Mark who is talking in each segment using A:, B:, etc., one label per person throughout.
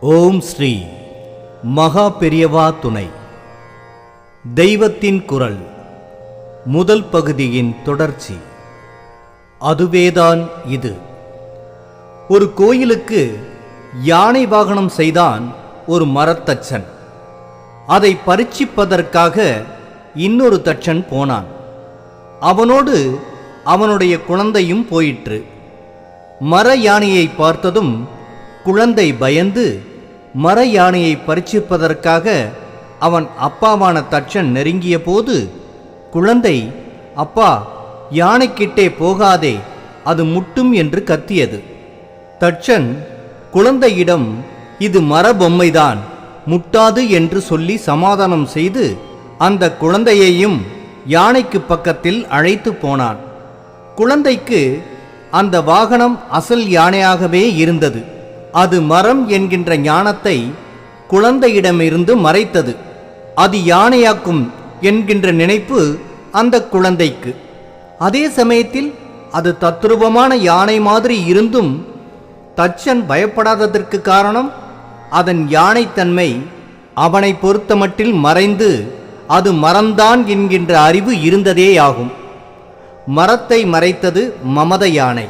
A: ஓம் ஸ்ரீ மகா பெரியவா துணை. தெய்வத்தின் குரல் முதல் பகுதியின் தொடர்ச்சி. அதுவேதான் இது. ஒரு கோயிலுக்கு யானை வாகனம் செய்தான் ஒரு மரத்தச்சன். அதை பரீட்சிப்பதற்காக இன்னொரு தச்சன் போனான். அவனோடு அவனுடைய குழந்தையும் போயிற்று. மர யானையை பார்த்ததும் குழந்தை பயந்து மர யானையை பரீட்சிப்பதற்காக அவன் அப்பாவான தட்சன் நெருங்கிய போது குழந்தை அப்பா யானைக்கிட்டே போகாதே அது முட்டும் என்று கத்தியது. தட்சன் குழந்தையிடம் இது மர பொம்மைதான் முட்டாது என்று சொல்லி சமாதானம் செய்து அந்த குழந்தையையும் யானைக்கு பக்கத்தில் அழைத்து போனான். குழந்தைக்கு அந்த வாகனம் அசல் யானையாகவே இருந்தது. அது மரம் என்கின்ற ஞானத்தை குழந்தையிடமிருந்து மறைத்தது. அது யானையாக்கும் என்கின்ற நினைப்பு அந்த குழந்தைக்கு. அதே சமயத்தில் அது தத்ரூபமான யானை மாதிரி இருந்தும் தச்சன் பயப்படாததற்கு காரணம் அதன் யானைத்தன்மை அவனை பொறுத்தமட்டில் மறைந்து அது மரம்தான் என்கின்ற அறிவு இருந்ததேயாகும். மரத்தை மறைத்தது மமத யானை.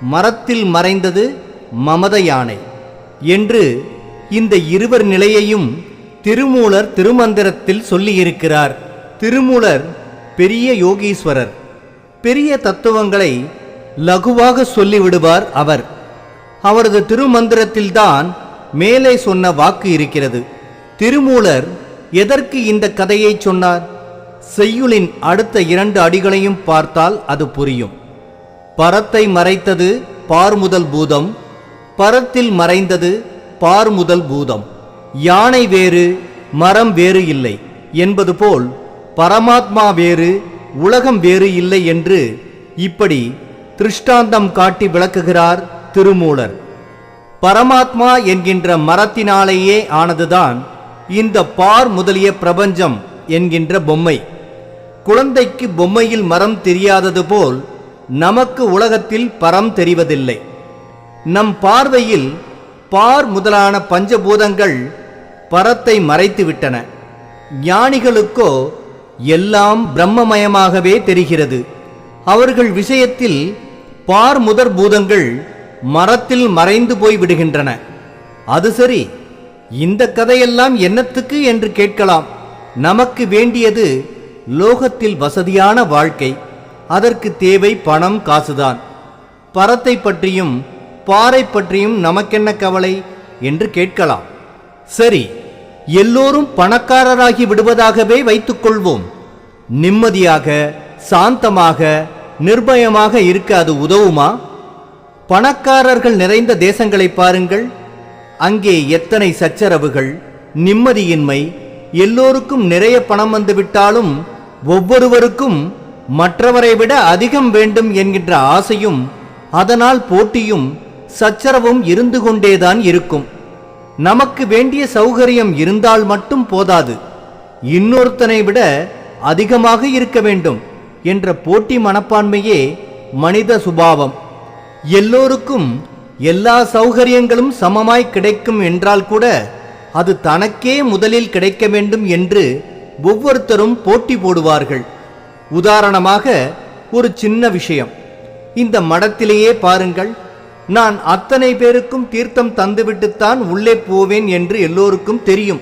A: மரத்தில் மறைந்தது மமத யானை என்று இந்த இருவர் நிலையையும் திருமூலர் திருமந்திரத்தில் சொல்லியிருக்கிறார். திருமூலர் பெரிய யோகீஸ்வரர். பெரிய தத்துவங்களை லகுவாக சொல்லிவிடுவார் அவர். அவரது திருமந்திரத்தில்தான் மேலே சொன்ன வாக்கு இருக்கிறது. திருமூலர் எதற்கு இந்த கதையை சொன்னார்? செய்யுளின் அடுத்த இரண்டு அடிகளையும் பார்த்தால் அது புரியும். பரத்தை மறைத்தது பார்முதல் பூதம் பரத்தில் மறைந்தது பார் முதல் பூதம். யானை வேறு மரம் வேறு இல்லை என்பது போல் பரமாத்மா வேறு உலகம் வேறு இல்லை என்று இப்படி திருஷ்டாந்தம் காட்டி விளக்குகிறார் திருமூலர். பரமாத்மா என்கின்ற மரத்தினாலேயே ஆனதுதான் இந்த பார் முதலிய பிரபஞ்சம் என்கின்ற பொம்மை. குழந்தைக்கு பொம்மையில் மரம் தெரியாதது போல் நமக்கு உலகத்தில் பரம் தெரிவதில்லை. நம் பார்வையில் பார் முதலான பஞ்சபூதங்கள் பரத்தை மறைத்துவிட்டன. ஞானிகளுக்கோ எல்லாம் பிரம்மமயமாகவே தெரிகிறது. அவர்கள் விஷயத்தில் பார் முதற் பூதங்கள் மரத்தில் மறைந்து போய் விடுகின்றன. அது சரி இந்த கதையெல்லாம் என்னத்துக்கு என்று கேட்கலாம். நமக்கு வேண்டியது லோகத்தில் வசதியான வாழ்க்கை. அதற்கு தேவை பணம் காசுதான். பரத்தை பற்றியும் பாறை பற்றியும் நமக்கென்ன கவலை? என்று கேட்கலாம். சரி எல்லோரும் பணக்காரராகி விடுவதாகவே வைத்துக்கொள்வோம். நிம்மதியாக சாந்தமாக நிர்பயமாக இருக்க அது உதவுமா? பணக்காரர்கள் நிறைந்த தேசங்களை பாருங்கள். அங்கே எத்தனை சச்சரவுகள் நிம்மதியின்மை. எல்லோருக்கும் நிறைய பணம் வந்துவிட்டாலும் ஒவ்வொருவருக்கும் மற்றவரை விட அதிகம் வேண்டும் என்கின்ற ஆசையும் அதனால் போட்டியும் சச்சரவும் இருந்து கொண்டேதான் இருக்கும். நமக்கு வேண்டிய சௌகரியம் இருந்தால் மட்டும் போதாது. இன்னொருத்தனை விட அதிகமாக இருக்க வேண்டும் என்ற போட்டி மனப்பான்மையே மனித சுபாவம். எல்லோருக்கும் எல்லா சௌகரியங்களும் சமமாய் கிடைக்கும் என்றால் கூட அது தனக்கே முதலில் கிடைக்க வேண்டும் என்று ஒவ்வொருத்தரும் போட்டி போடுவார்கள். உதாரணமாக ஒரு சின்ன விஷயம். இந்த மடத்திலேயே பாருங்கள். நான் அத்தனை பேருக்கும் தீர்த்தம் தந்துவிட்டுத்தான் உள்ளே போவேன் என்று எல்லோருக்கும் தெரியும்.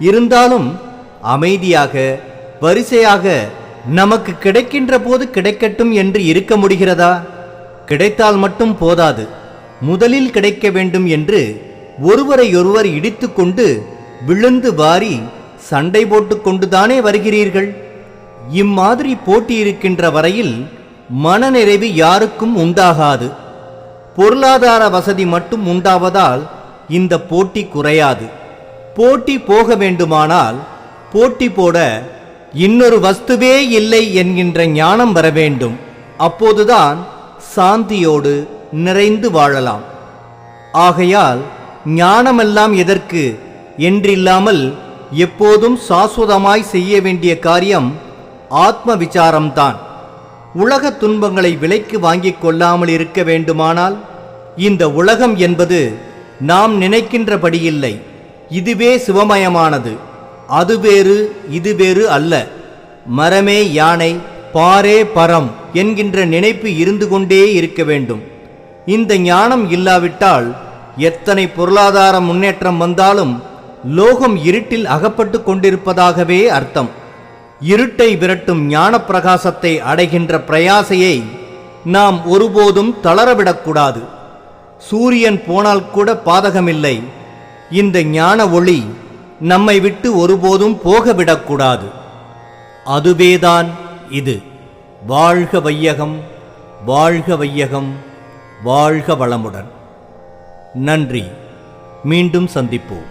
A: இருந்தாலும் அமைதியாக வரிசையாக நமக்கு கிடைக்கின்ற போது கிடைக்கட்டும் என்று இருக்க முடிகிறதா? கிடைத்தால் மட்டும் போதாது. முதலில் கிடைக்க வேண்டும் என்று ஒருவரையொருவர் இடித்துக்கொண்டு விழுந்து வாரி சண்டை போட்டுக் கொண்டுதானே வருகிறீர்கள்? இம்மாதிரி போட்டி இருக்கின்ற வரையில் மனநிறைவு யாருக்கும் உண்டாகாது. பொருளாதார வசதி மட்டும் உண்டாவதால் இந்த போட்டி குறையாது. போட்டி போக வேண்டுமானால் போட்டி போட இன்னொரு வஸ்துவே இல்லை என்கின்ற ஞானம் வர வேண்டும். அப்போதுதான் சாந்தியோடு நிறைந்து வாழலாம். ஆகையால் ஞானமெல்லாம் எதற்கு? என்றில்லாமல் எப்போதும் சாஸ்வதமாய் செய்ய வேண்டிய காரியம் ஆத்ம விசாரம்தான். உலக துன்பங்களை விலைக்கு வாங்கிக் கொள்ளாமல் இருக்க வேண்டுமானால் இந்த உலகம் என்பது நாம் நினைக்கின்றபடியில்லை. இதுவே சிவமயமானது. அது வேறு இது வேறு அல்ல. மரமே யானை பாரே பரம் என்கின்ற நினைப்பு இருந்து கொண்டே இருக்க வேண்டும். இந்த ஞானம் இல்லாவிட்டால் எத்தனை பொருளாதார முன்னேற்றம் வந்தாலும் லோகம் இருட்டில் அகப்பட்டு கொண்டிருப்பதாகவே அர்த்தம். இருட்டை விரட்டும் ஞான பிரகாசத்தை அடைகின்ற பிரயாசையை நாம் ஒருபோதும் தளரவிடக்கூடாது. சூரியன் போனால் கூட பாதகமில்லை. இந்த ஞான ஒளி நம்மை விட்டு ஒருபோதும் போகவிடக்கூடாது. அதுவேதான் இது. வாழ்க வையகம் வாழ்க வையகம் வாழ்க வளமுடன். நன்றி. மீண்டும் சந்திப்போம்.